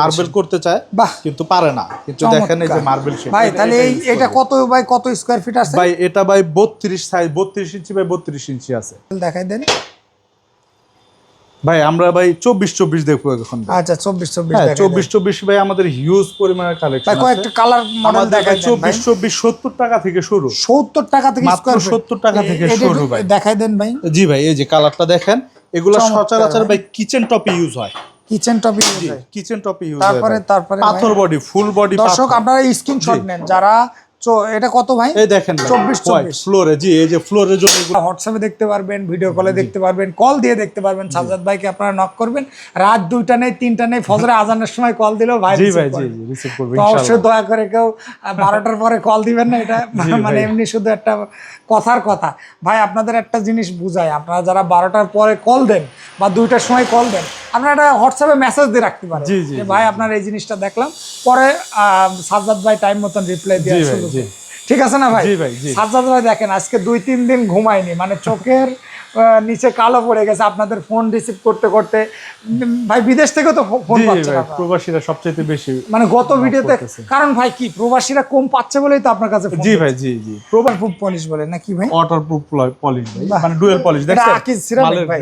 Marble করতে চায় বাহ কিন্তু পারে না। কিন্তু দেখেন এই যে মার্বেল ভাই তাহলে এটা কত বাই কত স্কোয়ার ফিট আছে? ভাই এটা সাইজ ইঞ্চি বাই ইঞ্চি আছে। দেখাই দেন। ভাই আমরা ভাই চব্বিশ চব্বিশ দেখব এখন। আচ্ছা হ্যাঁ ভাই আমাদের হিউজ পরিমাণের কয়েকটা কালার মডেল দেখাই টাকা থেকে শুরু। সত্তর টাকা থেকে ফিট 70 টাকা থেকে শুরু ভাই। দেখাই দেন ভাই। জি ভাই এই যে কালারটা দেখেন এগুলো সচরাচর। ভাই কিচেন টপে ইউজ হয়। কিচেন টপিক কিচেন টপে ইউজ তারপরে তারপরে পাথর বডি ফুল বডি দর্শক আপনারা স্ক্রিনশট নেন। যারা এটা কত ভাই? এই দেখেন 24 24 ফ্লোরে জি এই যে ফ্লোরের জন্য হোয়াটসঅ্যাপে দেখতে পারবেন ভিডিও কলে দেখতে পারবেন কল দিয়ে দেখতে পারবেন। সাজ্জাদ ভাইকে আপনারা নক করবেন। রাত দুইটা নেই তিনটা নেই ফজরে আজানের সময় কল দিলেও ভাই জি ভাই জি। রিসিভ করবে তো অবশ্যই দয়া করে কেউ আহ, বারোটার পরে কল দিবেন না এটা মানে এমনি শুধু একটা কথার কথা। ভাই আপনাদের একটা জিনিস বুঝাই। আপনারা যারা বারোটার পরে কল দেন বা দুইটার সময় কল দেন আপনারা একটা হোয়াটসঅ্যাপে মেসেজ দিয়ে রাখতে পারেন। জি, জি, ভাই আপনার এই জিনিসটা দেখলাম। পরে সাজ্জাদ ভাই টাইম মতন রিপ্লাই দিয়ে। ঠিক আছে না ভাই। সাজ্জাদ ভাই দেখেন আজকে দুই তিন দিন ঘুমায়নি। মানে চোখের নিচে কালো পড়ে গেছে। আপনাদের ফোন রিসিভ করতে করতে ভাই বিদেশ থেকে তো ফোন প্রবাসীরা সবচেয়ে বেশি মানে গত ভিডিওতে। কারণ ভাই কি প্রবাসীরা কম পাচ্ছে বলেই তো আপনার কাছে জি ভাই জি জি। প্রবাস প্রুফ পলিশ বলে নাকি ভাই? Waterproof polish. মানে ডুয়েল পলিশ এটা দেখছেন? আকিজ মালের ভাই।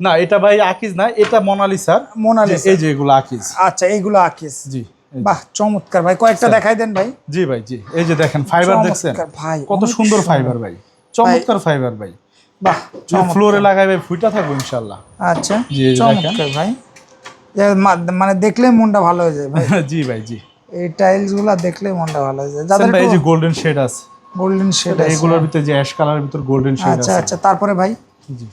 না এটা ভাই আকিজ না এটা মোনালিসার মোনালিসা। এই যে এগুলো আকিজ। আচ্ছা এইগুলো আকিস জি বাহ চমৎকার ভাই। কয়েকটা দেখাই দেন ভাই। জি ভাই জি। এই যে দেখেন ফাইবার দেখছেন? ভাই, কত সুন্দর। ফাইবার ভাই। চমৎকার ফাইবার ভাই। বাহ। ফ্লোরে লাগাই ভাই ফুইটা থাকব ইনশাআল্লাহ। আচ্ছা জি, চমৎকার ভাই। মানে দেখলে মনটা ভালো হয়ে যায় ভাই। জি ভাই জি। এই টাইলসগুলা দেখলে মনটা ভালো হয়ে যায়। যাদের ভাই এই যে গোল্ডেন শেড আছে। গোল্ডেন শেড এগুলোর ভিতরে যে অ্যাশ কালারের ভিতর গোল্ডেন শেড আছে। আচ্ছা আচ্ছা তারপরে ভাই? জি।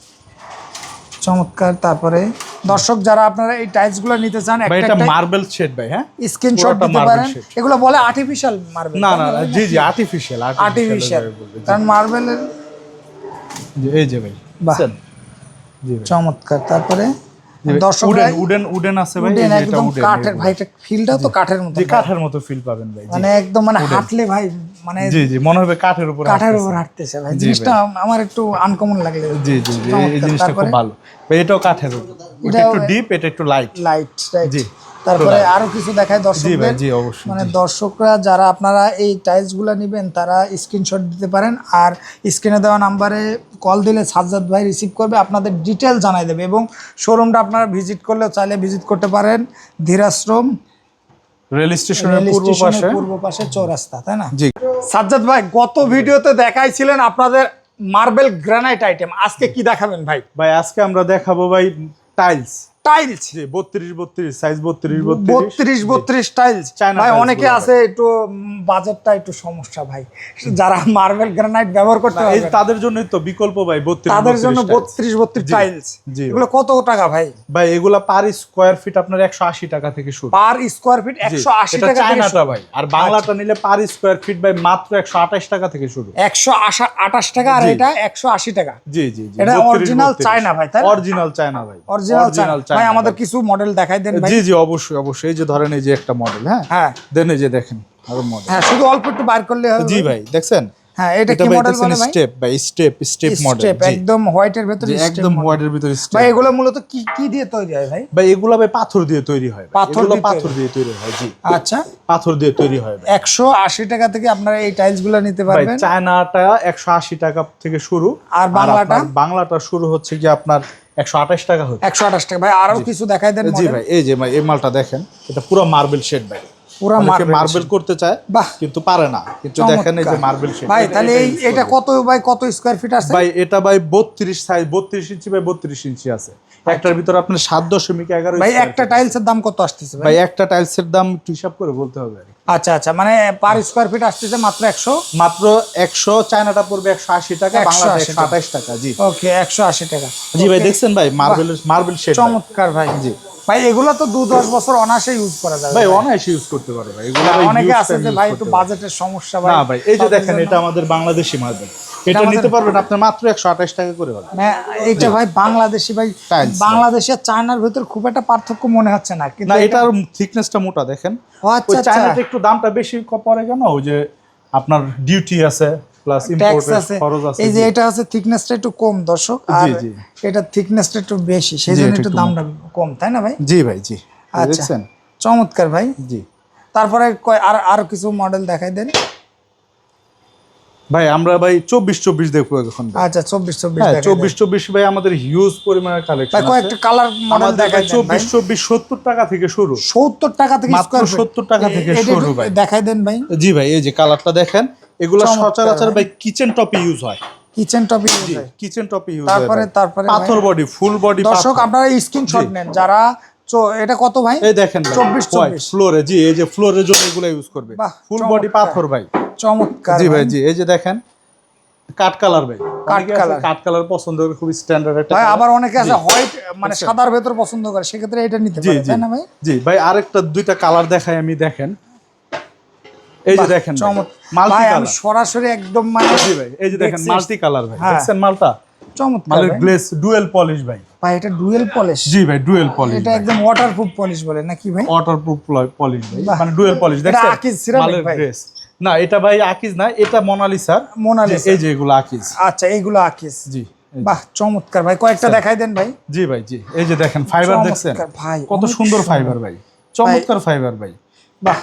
চমৎকার। তারপরে দর্শক যারা আপনারা এই টাইলসগুলো নিতে চান একটা এটা মার্বেল শেড ভাই হ্যাঁ? স্ক্রিনশট দিতে পারেন। এগুলো বলে আর্টিফিশিয়াল মার্বেল না না জি জি আর্টিফিশিয়াল আর্টিফিশিয়াল কারণ মার্বেলের এই যে ভাই বাহ। জি ভাই। চমৎকার। তারপরে দর্শক উডেন উডেন উডেন আছে ভাই এই একদম কাঠের ভাই এটা ফিলটাও তো কাঠের মতো কাঠের মতো ফিল পাবেন ভাই মানে একদম মানে হাঁটলে ভাই মানে জি জি মনে হবে কাঠের উপর কাঠের উপর হাঁটতেছে ভাই। জিনিসটা আমার একটু আনকমন লাগলে জি জি জি এই- এই জিনিসটা খুব ভালো। ভাই এটাও কাঠের উপর। এটা একটু ডিপ এটা একটু লাইট লাইট জি, তারপরে আরও কিছু দেখায় দর্শকদের। মানে দর্শকরা যারা আপনারা এই টাইলসগুলা নেবেন তারা স্ক্রিনশট দিতে পারেন আর স্ক্রিনে দেওয়া নাম্বারে কল দিলে সাজ্জাদ ভাই রিসিভ করবে আপনাদের ডিটেল জানাই দেবে এবং শোরুমটা আপনারা ভিজিট করলে চাইলে ভিজিট করতে পারেন ধীরাশ্রম রেল স্টেশনের পূর্ব পাশে। পূর্ব পাশে চৌরাস্তা তাই না? জি। সাজ্জাদ ভাই গত ভিডিওতে দেখাইছিলেন আপনাদের মার্বেল গ্রানাইট আইটেম আজকে কি দেখাবেন ভাই? ভাই আজকে আমরা দেখাবো ভাই টাইলস টাইলস বত্রিশ বত্রিশ সাইজ বত্রিশ বত্রিশ। বত্রিশ টাইলস ভাই অনেকে আছে একটু বাজেটটা একটু সমস্যা ভাই। যারা মার্বেল গ্রানাইট ব্যবহার করতে এই তাদের জন্যই তো বিকল্প ভাই বত্রিশ তাদের জন্য বত্রিশ বত্রিশ টাইলস এগুলো কত টাকা ভাই? ভাই এগুলা পার স্কোয়ার ফিট আপনার একশো আশি টাকা থেকে শুরু। পার স্কোয়ার ফিট একশো আশি টাকা চায়নাটা ভাই। আর বাংলাটা নিলে পার স্কোয়ার ফিট ভাই মাত্র একশো আঠাশ টাকা থেকে শুরু। একশো আঠাশ টাকা আর এটা একশো আশি টাকা। জি জি এটা original চায়না ভাই, তাই অরিজিনাল চায়না ভাই। অরিজিনাল ভাই আমাদের কিছু মডেল দেখাই দেন ভাই। জি জি অবশ্যই অবশ্যই। এই যে ধরেন এই যে একটা মডেল হ্যাঁ? হ্যাঁ। দেন এই যে দেখেন আরও মডেল হ্যাঁ শুধু অল্প একটু বার করলে হবে জি ভাই। দেখছেন? হ্যাঁ এটা কি মডেল বলে ভাই? স্টেপ ভাই স্টেপ স্টেপ মডেল স্টেপ একদম হোয়াইটের ভেতরে একদম। হোয়াইটের ভিতরে ভাই এগুলো মূলত কি কি দিয়ে তৈরি হয় ভাই? ভাই এগুলা ভাই পাথর দিয়ে তৈরি হয় পাথর দিয়ে পাথর দিয়ে তৈরি হয় জি। আচ্ছা। পাথর দিয়ে তৈরি হয় ভাই। একশো আশি টাকা থেকে আপনারা এই টাইলসগুলো নিতে ভাই চায়নাটা একশো আশি টাকা থেকে শুরু। আর বাংলাটা? বাংলাটা শুরু হচ্ছে কি আপনার টাকা হচ্ছে। একশো আঠাশ টাকা। ভাই আরও কিছু দেখাই দেন জি ভাই এই যে ভাই এই মালটা দেখেন এটা পুরো মার্বেল শেড ভাই। পুরা মার্বেল মার্বেল করতে চায় কিন্তু পারে না। কিন্তু দেখেন এই যে মার্বেল শেড ভাই তাহলে এই এটা কত বাই কত স্কোয়ার ফিট আছে? ভাই এটা ভাই বত্রিশ সাইজ বত্রিশ ইঞ্চি বাই ইঞ্চি আছে। একটার ভিতরে আপনার সাত দশমিক এগারো ভাই একটা। টাইলসের দাম কত আসতেছে ভাই? ভাই একটা টাইলসের দাম একটু হিসাব করে বলতে হবে আর কি। আচ্ছা আচ্ছা মানে পার স্কোয়ার ফিট আসতেছে মাত্র একশো? মাত্র একশো চায়নাটা পড়বে একশো আশি টাকা 180 বাংলাদেশ একশো টাকা। আঠাশ টাকা জি। ওকে একশো আশি টাকা। জি ভাই দেখছেন ভাই মার্বেল মার্বেল শেড চমৎকার ভাই। জি। ভাই এগুলো তো দু দশ বছর অনায়াসে ইউজ করা যাবে ভাই অনায়াসে ইউজ করতে পারে ভাই। এগুলো অনেকে আছে যে ভাই একটু বাজেটের সমস্যা ভাই। না ভাই এই যে দেখেন এটা আমাদের বাংলাদেশি মার্বেল এটা নিতে পারবেন মাত্র একশো আঠাশ টাকা করে পাবেন না, এইটা ভাই বাংলাদেশি ভাই বাংলাদেশি আর চায়নার ভিতর খুব একটা পার্থক্য মনে হচ্ছে না কিন্তু না এটার থিকনেসটা মোটা দেখেন। আচ্ছা আচ্ছা। চায়নাতে একটু দামটা বেশি পড়ে কেন? ওই যে আপনার ডিউটি আছে প্লাস ইম্পোর্টের খরচ আছে এই যে এটা হচ্ছে থিকনেসটা একটু কম দর্শক আর এটা থিকনেসটা একটু বেশি সেই জন্য একটু দামটা কম তাই না ভাই? জি ভাই জি। আচ্ছা। চমৎকার ভাই। জি। তারপরে কয় আর আর কিছু মডেল দেখাই দেন। ভাই আমরা ভাই চব্বিশ চব্বিশ দেখব এখন। আচ্ছা চব্বিশ চব্বিশ হ্যাঁ চব্বিশ চব্বিশ ভাই আমাদের হিউজ পরিমাণের কালেকশন কয়েকটা কালার মডেল দেখাই চব্বিশ চব্বিশ সত্তর টাকা থেকে শুরু। সত্তর টাকা থেকে মাত্র। 70 টাকা থেকে শুরু ভাই। দেখাই দেন ভাই। জি ভাই এই যে কালারটা দেখেন এগুলো সচরাচর ভাই। কিচেন টপে ইউজ হয়। কিচেন টপিক কিচেন টপে ইউজ তারপরে তারপরে পাথর বডি ফুল বডি দর্শক আপনারা স্ক্রিনশট নেন। যারা এটা কত ভাই? এই দেখেন চব্বিশ চব্বিশ। ফ্লোরে জি এই যে ফ্লোরের জন্য এগুলো ইউজ করবে। ফুল বডি পাথর ভাই। চমৎকার জি ভাই জি এই যে দেখেন কাট কালার ভাই। আছে কালার। কাট কালার পছন্দ করে খুব স্ট্যান্ডার্ড একটা ভাই আবার অনেকে আছে হোয়াইট মানে সাদার ভেতর পছন্দ করে সেক্ষেত্রে এটা নিতে পারে তাই না ভাই? জি ভাই আরেকটা দুইটা কালার দেখাই আমি দেখেন। এই যে দেখেন মাল্টি কালার। সরাসরি একদম মানে জি ভাই এই যে দেখেন মাল্টি কালার ভাই। হ্যাঁ। দেখছেন মালটা? চমৎকার মালের গ্লেস ডুয়েল পলিশ ভাই। ভাই এটা ডুয়েল পলিশ জি ভাই ডুয়েল পলিশ এটা একদম ওয়াটারপ্রুফ পলিশ বলে নাকি ভাই? ওয়াটারপ্রুফ পলিশ ভাই মানে ডুয়েল পলিশ দেখছেন? মালের গ্লেস না এটা ভাই আকিজ না এটা মোনালিসার মোনালিসা। এই যে এগুলো আকিজ। আচ্ছা এইগুলো আকিস জি বাহ চমৎকার ভাই। কয়েকটা দেখাই দেন ভাই। জি ভাই জি। এই যে দেখেন ফাইবার দেখছেন? ভাই, কত সুন্দর। ফাইবার ভাই। চমৎকার ফাইবার ভাই। বাহ।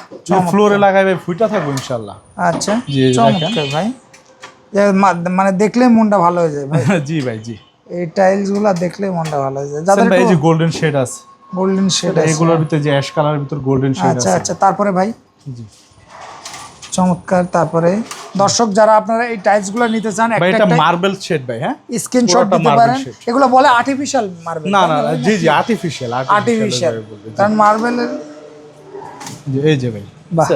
ফ্লোরে লাগাই ভাই ফুইটা থাকব ইনশাল্লাহ আচ্ছা জি, চমৎকার ভাই। মানে দেখলে মনটা ভালো হয়ে যায় ভাই। জি ভাই জি। এই টাইলসগুলা দেখলে মনটা ভালো হয়ে যায়। যাদের এই যে গোল্ডেন শেড আছে। গোল্ডেন শেড আছে। এগুলোর ভিতরে যে অ্যাশ কালারের ভিতর গোল্ডেন শেড আছে। আচ্ছা আচ্ছা তারপরে ভাই? জি। চমৎকার। তারপরে দর্শক যারা আপনারা এই টাইলসগুলো নিতে চান একটা মার্বেল শেড ভাই হ্যাঁ? স্ক্রিনশট দিতে পারেন। এগুলো বলে আর্টিফিশিয়াল মার্বেল না না জি জি আর্টিফিশিয়াল আর্টিফিশিয়াল কারণ মার্বেলের এই যে ভাই বাহ।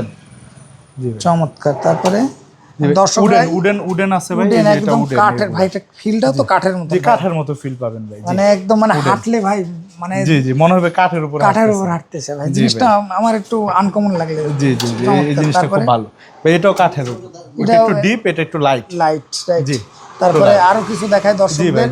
জি ভাই। চমৎকার। তারপরে দর্শক উডেন উডেন উডেন আছে ভাই এই একদম কাঠের ভাই এটা ফিলটাও তো কাঠের মতো জি কাঠের মতো ফিল পাবেন ভাই মানে একদম মানে হাঁটলে ভাই মানে জি জি মনে হবে কাঠের উপর কাঠের উপর হাঁটতেছে ভাই। জিনিসটা আমার একটু আনকমন লাগলে জি জি এই জিনিসটা খুব ভালো। ভাই এটাও কাঠের উপর। এটা একটু ডিপ এটা একটু লাইট লাইট জি। তারপরে আরও কিছু দেখায় দর্শকদের।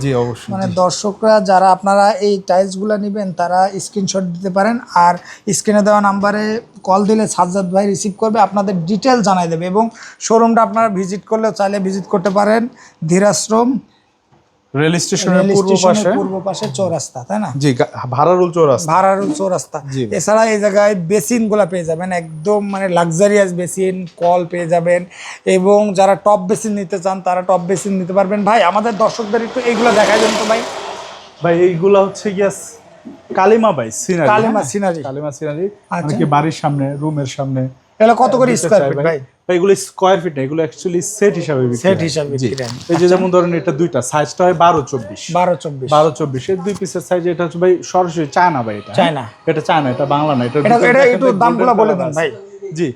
মানে দর্শকরা যারা আপনারা এই টাইলসগুলা নেবেন তারা স্ক্রিনশট দিতে পারেন। আর স্ক্রিনে দেওয়া নাম্বারে কল দিলে সাজ্জাদ ভাই রিসিভ করবে আপনাদের ডিটেল জানাই দেবে এবং শোরুমটা আপনারা ভিজিট করলে চাইলে ভিজিট করতে পারেন। ধীরাশ্রম রেল স্টেশনের পূর্ব পাশে? পূর্ব পাশে চৌরাস্তা তাই না? জি ভাড়ারুল চৌরাস্তা। ভাড়ারুল চৌরাস্তা। এছাড়া এই জায়গায় বেসিনগুলা পেয়ে যাবেন একদম মানে লাক্সারিয়াস বেসিন কল পেয়ে যাবেন এবং যারা টপ বেসিন নিতে চান তারা টপ বেসিন নিতে পারবেন। ভাই আমাদের দর্শকদের একটু এইগুলো দেখাই দেন তো ভাই। ভাই এইগুলা হচ্ছে গিয়া কালিমা ভাই সিনারি। কালিমা scenery। কালিমা সিনারি। আচ্ছা। কি বাড়ির সামনে রুমের সামনে। এগুলো কত করে স্কয়ার ফিট ভাই। এগুলো স্কয়ার ফিট না এগুলো অ্যাকচুয়ালি সেট হিসাবে Set হিসাবে হয়। এই যে যেমন ধরেন এটা দুইটা সাইজটা হয় বারো চব্বিশ। বারো চব্বিশ। বারো চব্বিশ। এর দুই পিসের সাইজ এটা হচ্ছে ভাই সরাসরি চায়না ভাই এটা চায়না। এটা চায়না এটা বাংলা না এটা এটা- একটু দামগুলো বলে দেন ভাই। জি।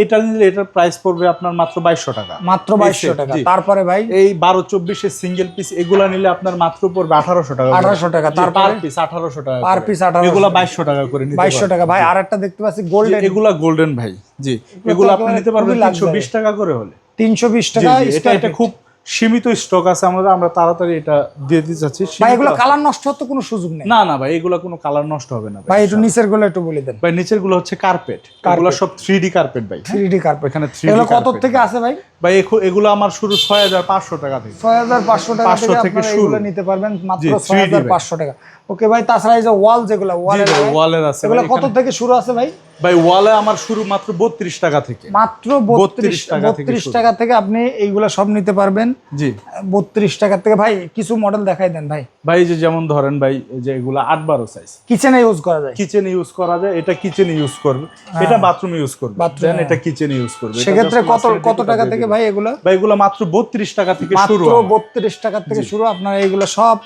এটা নিলে এটার প্রাইস পড়বে আপনার মাত্র বাইশশো টাকা। মাত্র বাইশশো টাকা। তারপরে ভাই? এই বারো চব্বিশের সিঙ্গেল পিস এগুলা নিলে আপনার মাত্র পড়বে আঠারোশো টাকা 1800 টাকা, তার পার পিস আঠারোশো টাকা পার পিস আঠারো 1800 এগুলা বাইশশো টাকা করে বাইশশো টাকা। ভাই আর একটা দেখতে পাচ্ছি গোল্ডেন এগুলা গোল্ডেন ভাই। জি এগুলো আপনি নিতে পারবেন তিনশো বিশ টাকা করে হলে। তিনশো বিশ টাকা এটা খুব সীমিত স্টক আছে আমরা আমরা তাড়াতাড়ি এটা দিয়ে দিতে চাচ্ছি। ভাই এগুলো কালার নষ্ট হতে কোনো সুযোগ নেই। না না ভাই এগুলো কোনো কালার নষ্ট হবে না ভাই একটু নিচেরগুলো একটু বলে দেন। ভাই নিচেরগুলো হচ্ছে কার্পেট এগুলো সব থ্রি ডি কার্পেট ভাই। হ্যাঁ? থ্রি ডি কার্পেট এখানে 3D এগুলো কত থেকে আছে ভাই? ভাই এগুলো আমার শুরু ছয় হাজার পাঁচশো টাকা থেকে। ছয় হাজার পাঁচশো টাকা 500 থেকে শুরু। নিতে পারবেন মাত্র জি, ছয় হাজার পাঁচশো টাকা। ওকে ভাই তাছাড়া এই যে ওয়াল যেগুলো ওয়ালে ওয়ালের আছে এগুলো কত থেকে শুরু আছে ভাই? ভাই ওয়ালে আমার শুরু মাত্র বত্রিশ টাকা থেকে। মাত্র বত্রিশ টাকা বত্রিশ টাকা থেকে আপনি এইগুলো সব নিতে পারবেন। জি। বত্রিশ টাকা থেকে ভাই কিছু মডেল দেখাই দেন ভাই। ভাই যে যেমন ধরেন ভাই যে এগুলো আট বারো সাইজ কিচেনে ইউজ করা যায়। কিচেনে ইউজ করা যায় এটা কিচেনে ইউজ করবে। এটা বাথরুমে ইউজ করবে। দেন হ্যাঁ। এটা কিচেনে ইউজ করবে। সেক্ষেত্রে কত কত টাকা থেকে ভাই এগুলো? ভাই এগুলো মাত্র বত্রিশ টাকা থেকে শুরু বত্রিশ টাকা থেকে শুরু আপনারা এইগুলো সব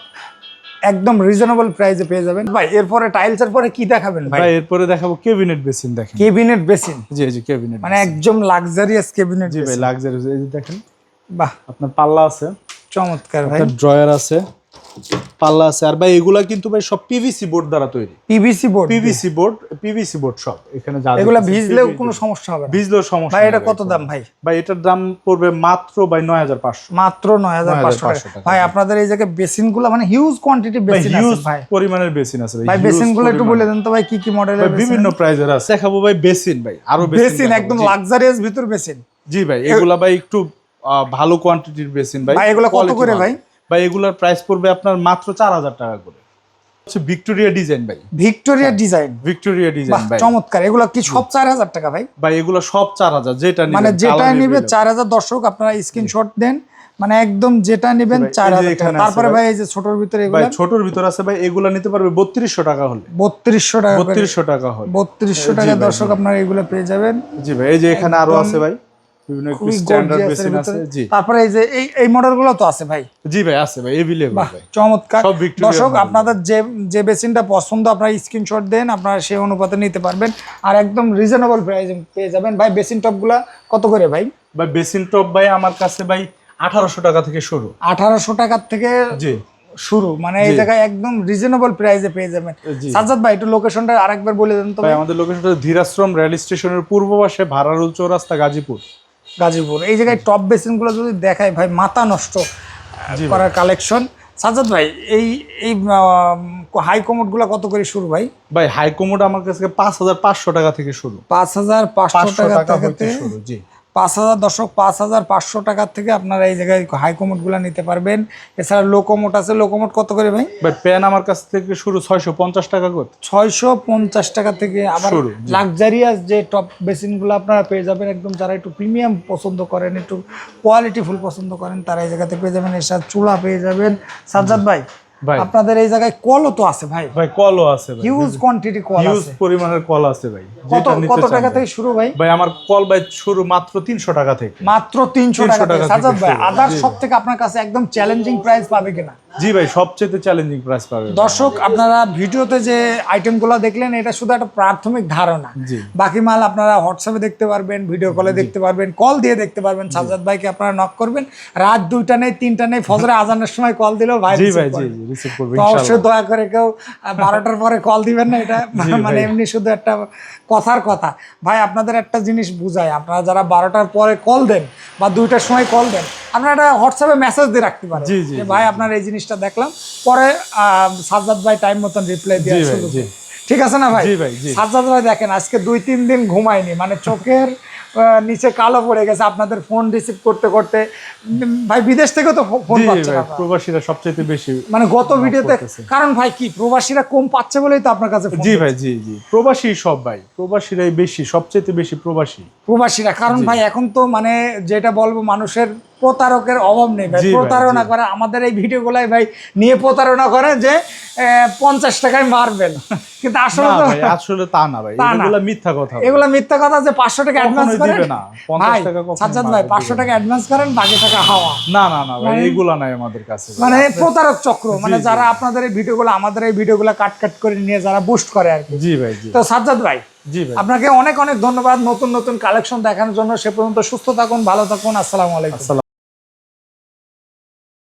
একদম রিজনেবল প্রাইসে পেয়ে যাবেন। ভাই এরপরে টাইলস এর পরে কি দেখাবেন? ভাই ভাই এরপরে দেখাবো কেবিনেট বেসিন দেখেন। কেবিনেট বেসিন জি জি কেবিনেট মানে একদম লাক্সারিয়াস কেবিনেট জি ভাই লাক্সারিয়াস এই যে দেখেন। বাহ। আপনার পাল্লা আছে। চমৎকার ভাই। ড্রয়ার আছে। পাল্লা আছে। আর ভাই এগুলা কিন্তু ভাই সব পিভিসি বোর্ড দ্বারা তৈরি। PVC board PVC board PVC board সব। এখানে যা এগুলো ভিজলেও কোনো সমস্যা হবে না। ভিজলেও সমস্যা ভাই এটা কত দাম ভাই? ভাই এটার দাম পড়বে মাত্র ভাই নয় হাজার পাঁচশো মাত্র নয় হাজার পাঁচশো 9,500 টাকা। ভাই আপনাদের এই জায়গায় মানে হিউজ কোয়ান্টিটি বেসিন আছে ভাই। পরিমাণের বেসিন আছে ভাই huge বেসিনগুলো একটু বলে দেন তো ভাই কি কি মডেলের বিভিন্ন প্রাইজের আছে। দেখাবো ভাই বেসিন ভাই আরও বেসিন একদম। লাক্সারিয়াস ভিতর বেসিন। জি ভাই এগুলা ভাই একটু ভালো কোয়ান্টিটির বেসিন ভাই। ভাই, এগুলা কত করে ভাই? ভাই এগুলার প্রাইস পড়বে আপনার মাত্র চার হাজার টাকা করে। হচ্ছে ভিক্টোরিয়া ডিজাইন ভাই। ভিক্টোরিয়া ডিজাইন ভিক্টোরিয়া ডিজাইন ভাই। চমৎকার। এগুলো কি সব চার হাজার টাকা ভাই? ভাই এগুলো সব চার হাজার যেটা নিবেন, মানে যেটা নিবে available। চার হাজার দর্শক আপনারা স্ক্রিনশট দেন। মানে একদম যেটা নিবেন ভাই, চার এই যে হাজার টাকা তারপরে ভাই। এই যে ছোটর ভিতরে ভাই ছোটর ভিতর আছে ভাই এগুলো নিতে পারবে বত্রিশশো টাকা হলে। বত্রিশশো টাকা করে। বত্রিশশো টাকা হলে। বত্রিশশো জি টাকা দর্শক আপনারা এগুলো পেয়ে যাবেন। জি ভাই এই যে এখানে আরও আছে ভাই। বিভিন্ন একটু স্ট্যান্ডার্ড বেসিন আছে। জি। তারপরে এই যে এই এই মডেল তো আছে ভাই। জি ভাই আছে ভাই এভিলেবল ভাই। চমৎকার। দর্শক আপনাদের যে যে বেসিনটা পছন্দ আপনারা স্ক্রিনশট দেন আপনারা সেই অনুপাতে নিতে পারবেন। আর একদম রিজনেবল প্রাইসে পেয়ে যাবেন। ভাই বেসিন টপগুলা কত করে ভাই? ভাই বেসিন টপ ভাই আমার কাছে ভাই আঠারোশো টাকা থেকে শুরু। আঠারোশো টাকার থেকে জি। শুরু। মানে এই জায়গায় একদম রিজনেবল প্রাইসে পেয়ে যাবেন। সাজ্জাদ ভাই একটু লোকেশনটা আরেকবার বলে দেন তো ভাই ভাই। আমাদের লোকেশনটা ধীরাশ্রম রেল স্টেশনের পূর্ব পাশে ভাড়ারুল চৌরাস্তা গাজীপুর। গাজীপুর। এই জায়গায় টপ বেসিনগুলো যদি দেখায় ভাই মাথা নষ্ট করার কালেকশন সাজাদ ভাই এই এই হাই কমোডগুলা কত করে শুরু ভাই? ভাই হাই কমোড আমার কাছে পাঁচ হাজার পাঁচশো টাকা থেকে শুরু। পাঁচ হাজার পাঁচশো টাকা থেকে শুরু জি। পাঁচ হাজার দশক পাঁচ হাজার পাঁচশো টাকার থেকে আপনারা এই জায়গায় হাই কমোডগুলো নিতে পারবেন। এছাড়া লো কমোড আছে লো কমোড কত করে ভাই? ভাই প্যান আমার কাছ থেকে শুরু ছয়শো পঞ্চাশ টাকা করে। ছয়শো পঞ্চাশ টাকা থেকে আবার লাক্সারিয়াস যে টপ বেসিনগুলো আপনারা পেয়ে যাবেন একদম যারা একটু প্রিমিয়াম পছন্দ করেন একটু কোয়ালিটি ফুল পছন্দ করেন তারা এই জায়গাতে পেয়ে যাবেন। এছাড়া চুলা পেয়ে যাবেন। সাজ্জাদ ভাই আপনাদের এই জায়গায় কলও তো আছে ভাই। ভাই কলও আছে ভাই। হিউজ কোয়ান্টিটি কল আছে। হিউজ পরিমাণের কল আছে ভাই। কত কত টাকা থেকে শুরু ভাই? ভাই আমার কল ভাই শুরু মাত্র তিনশো টাকা থেকে। মাত্র তিনশো 300 টাকা থেকে। টাকা ভাই। আদার সব থেকে আপনার কাছে একদম চ্যালেঞ্জিং প্রাইস পাবে কিনা? জি ভাই সবচেয়ে চ্যালেঞ্জিং প্রাইস পাবে দর্শক আপনারা ভিডিওতে যে আইটেমগুলো দেখলেন এটা শুধু একটা প্রাথমিক ধারণা। বাকি মাল আপনারা হোয়াটসঅ্যাপে দেখতে পারবেন ভিডিও কলে দেখতে পারবেন কল দিয়ে দেখতে পারবেন। সাজ্জাদ ভাইকে আপনারা নক করবেন। রাত দুইটা নেই তিনটা নেই ফজরে আজানের সময় কল দিলেও ভাই জি ভাই জি রিসিভ করবে তো অবশ্যই দয়া করে কেউ বারোটার পরে কল দিবেন না এটা মানে এমনি শুধু একটা কথার কথা। ভাই আপনাদের একটা জিনিস বুঝায় আপনারা যারা বারোটার পরে কল দেন বা দুইটার সময় কল দেন আপনারা একটা হোয়াটসঅ্যাপে মেসেজ দিয়ে রাখতে পারেন জি, জি, ভাই আপনার এই জিনিসটা দেখলাম। পরে সাজ্জাদ ভাই টাইম মতন রিপ্লাই দিয়ে। ঠিক আছে না ভাই? সাজ্জাদ ভাই দেখেন আজকে দুই তিন দিন ঘুমায়নি। মানে চোখের নিচে কালো পড়ে গেছে। আপনাদের ফোন রিসিভ করতে করতে ভাই বিদেশ থেকে তো ফোন পাচ্ছে ভাই প্রবাসীরা সবচেয়ে বেশি মানে গত ভিডিওতে কারণ ভাই কি প্রবাসীরা কম পাচ্ছে বলেই তো আপনার কাছে জি ভাই জি জি। প্রবাসী সব ভাই প্রবাসীরাই বেশি সবচেয়ে বেশি প্রবাসী। প্রবাসীরা কারণ ভাই এখন তো মানে যেটা বলব মানুষের প্রতারকের অভাব নেই ভাই। প্রতারণা করে আমাদের এই ভিডিওগুলাই ভাই নিয়ে প্রতারণা করে যে পঞ্চাশ টাকায় মারবেন কিন্তু আসলে তো আসলে তা না ভাই। এগুলো মিথ্যা কথা। এগুলো মিথ্যা কথা যে পাঁচশো টাকা অ্যাডভান্স করেন? দিবে না। 50 ভাই টাকা সাজ্জাদ ভাই পাঁচশো টাকা অ্যাডভান্স করেন বাকি টাকা হাওয়া। না না না ভাই এইগুলা নাই আমাদের কাছে মানে প্রতারক চক্র মানে যারা আপনাদের এই ভিডিওগুলো আমাদের এই ভিডিওগুলো কাট কাট করে নিয়ে যারা বুস্ট করে আর কি। জি ভাই জি। তো সাজ্জাদ ভাই আপনাকে অনেক অনেক ধন্যবাদ। নতুন নতুন কালেকশন দেখানোর জন্য। সে পর্যন্ত সুস্থ থাকুন, ভালো থাকুন। আসসালামু আলাইকুম।